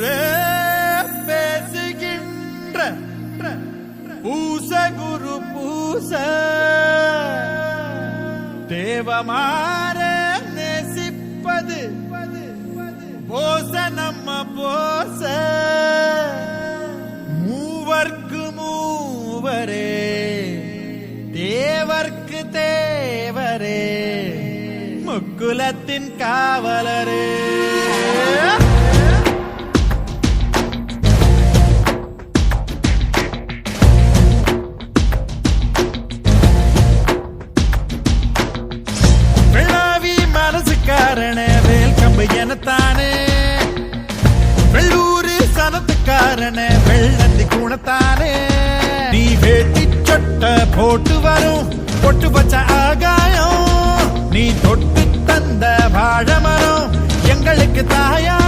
ஊரே பேசுகின்ற பூச குரு பூச. தேவமாற நேசிப்பது போச நம்ம போச. மூவர்க்கு மூவரே தேவர்க்கு தேவரே. முக்குலத்தின் காவலரே. வேல் எனத்தானே. வெள்ளூரு சனத்துக்காரன வெள்ளந்தி குணத்தானே நீ வேட்டி சொட்ட போட்டு வரும் பொட்டு பச்ச ஆகாயம். நீ தொட்டு தந்த வாழமரம் எங்களுக்கு தாயா.